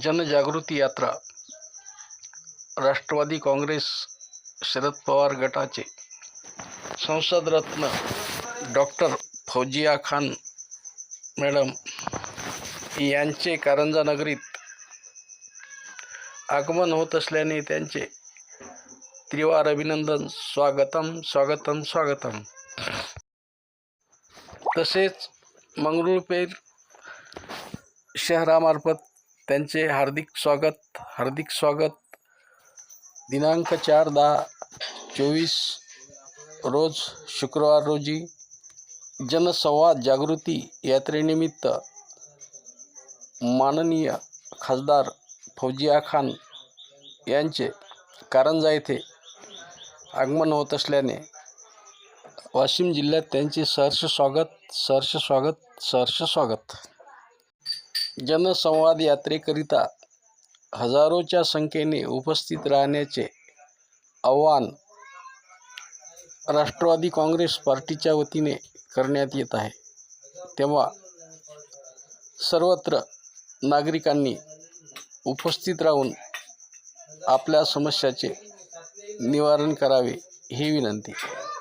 जनजागृती यात्रा राष्ट्रवादी काँग्रेस शरद पवार गटाचे संसदरत्न डॉक्टर फौजिया खान मॅडम यांचे कारंजा नगरीत आगमन होत असल्याने त्यांचे त्रिवार अभिनंदन स्वागतम स्वागतम स्वागतम. तसेच मंगरुळपीर शहरामार्फत त्यांचे हार्दिक स्वागत हार्दिक स्वागत. दिनांक चार दहा चोवीस रोज शुक्रवार रोजी जनसंवाद जागृती यात्रेनिमित्त माननीय खासदार फौजिया खान यांचे कारंजा येथे आगमन होत असल्याने वाशिम जिल्ह्यात त्यांचे सहर्ष स्वागत सहर्ष स्वागत सहर्ष स्वागत. जनसंवाद यात्रेकरिता हजारोच्या संख्येने उपस्थित राहण्याचे आव्हान राष्ट्रवादी काँग्रेस पार्टीच्या वतीने करण्यात येत आहे. तेव्हा सर्वत्र नागरिकांनी उपस्थित राहून आपल्या समस्याचे निवारण करावे ही विनंती.